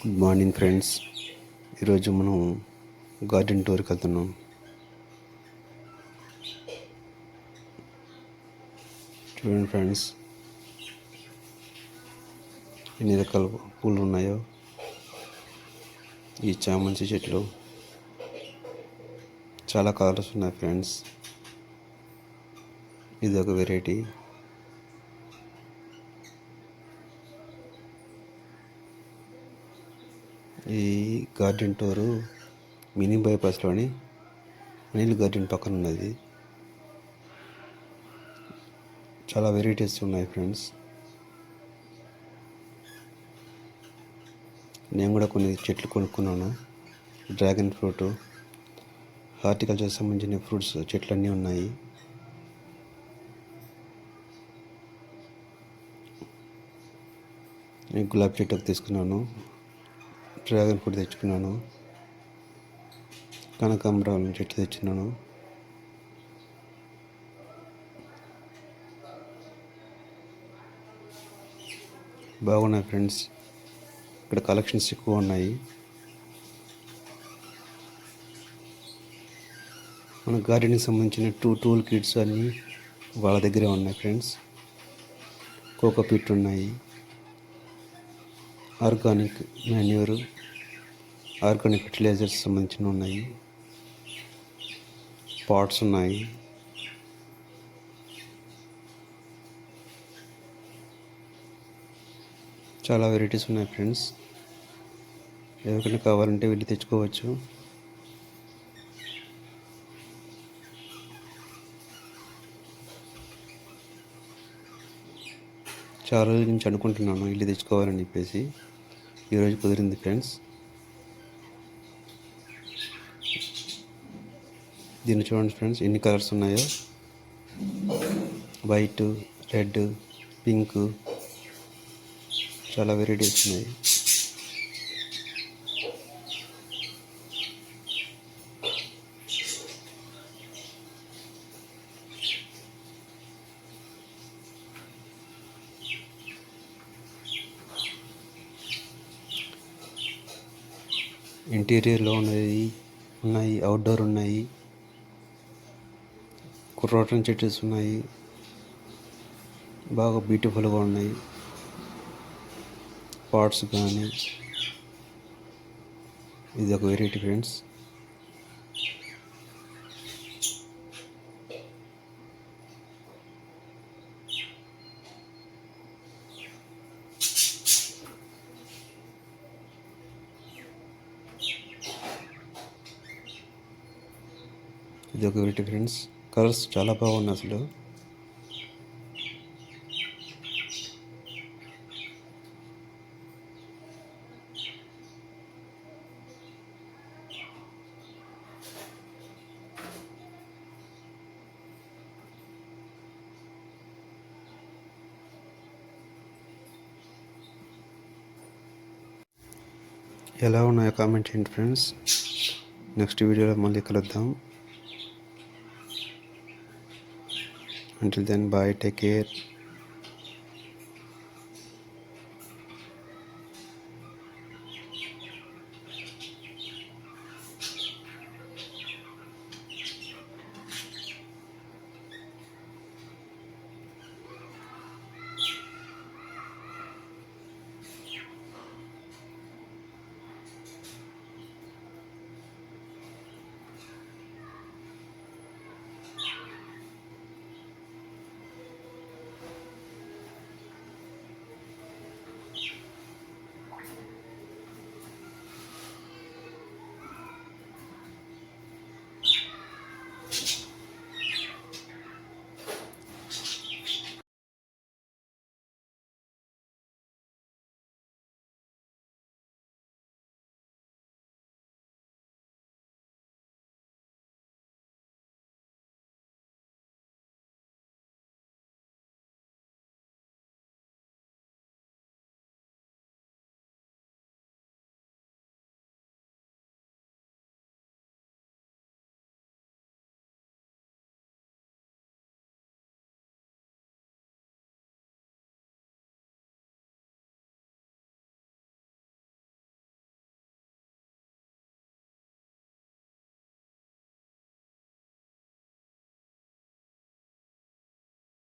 Good morning friends ఈరోజు మనం garden టూర్కి వెళ్తున్నాం. చూడండి ఫ్రెండ్స్ ఎన్ని రకాల పూలు ఉన్నాయో? ఈ చామంతి చెట్లు. చాలా కలర్స్ ఉన్నాయి ఫ్రెండ్స్ ఇది ఒక వెరైటీ ఈ గార్డెన్ టూరు మినీ బైపాస్లోని అనిల్ గార్డెన్ పక్కన ఉన్నది. చాలా వెరైటీస్ ఉన్నాయి ఫ్రెండ్స్. నేను కూడా కొన్ని చెట్లు కొనుక్కున్నాను. డ్రాగన్ ఫ్రూట్ హార్టికల్చర్ సంబంధించిన ఫ్రూట్స్ చెట్లు అన్నీ ఉన్నాయి. నేను గులాబీ చెట్టు తీసుకున్నాను. డ్రాగన్ ఫ్రూట్ తెచ్చుకున్నాను. కనకాంబరాలు చెట్టు తెచ్చుకున్నాను బాగున్నాయి ఫ్రెండ్స్. ఇక్కడ కలెక్షన్స్ ఎక్కువ ఉన్నాయి. మన గార్డెన్కి సంబంధించిన టూ టూల్ కిట్స్ అన్నీ వాళ్ళ దగ్గరే ఉన్నాయి ఫ్రెండ్స్. కోకో పిట్ ఉన్నాయి. ఆర్గానిక్ మాన్యూరు ఆర్గానిక్ ఫర్టిలైజర్స్ సంబంధించినవి ఉన్నాయి. పాట్స్ ఉన్నాయి. చాలా వెరైటీస్ ఉన్నాయి ఫ్రెండ్స్. ఎవరికైనా కావాలంటే వెళ్ళి తెచ్చుకోవచ్చు. చాలా రోజుల నుంచి అనుకుంటున్నాను ఇల్లు తెచ్చుకోవాలని చెప్పేసి. ఈరోజు కుదిరింది ఫ్రెండ్స్. దీన్ని చూడండి ఫ్రెండ్స్ ఎన్ని కలర్స్ ఉన్నాయో? వైట్ రెడ్ పింక్ చాలా వెరైటీస్ ఉన్నాయి. ఇంటీరియర్లో ఉన్నాయి ఉన్నాయి అవుట్డోర్ ఉన్నాయి. కుర్రోటన్ చెట్స్ ఉన్నాయి. బాగా బ్యూటిఫుల్గా ఉన్నాయి. పాట్స్ కానీ ఇది ఒక వెరైటీ ఫ్రెండ్స్. ఇది ఒక వెరైటీ ఫ్రెండ్స్. కలర్స్ చాలా బాగున్నాయి అసలు. ఎలా ఉన్నాయో కామెంట్ చేయండి ఫ్రెండ్స్. నెక్స్ట్ వీడియోలో మళ్ళీ కలుద్దాం. Until then, bye. Take care.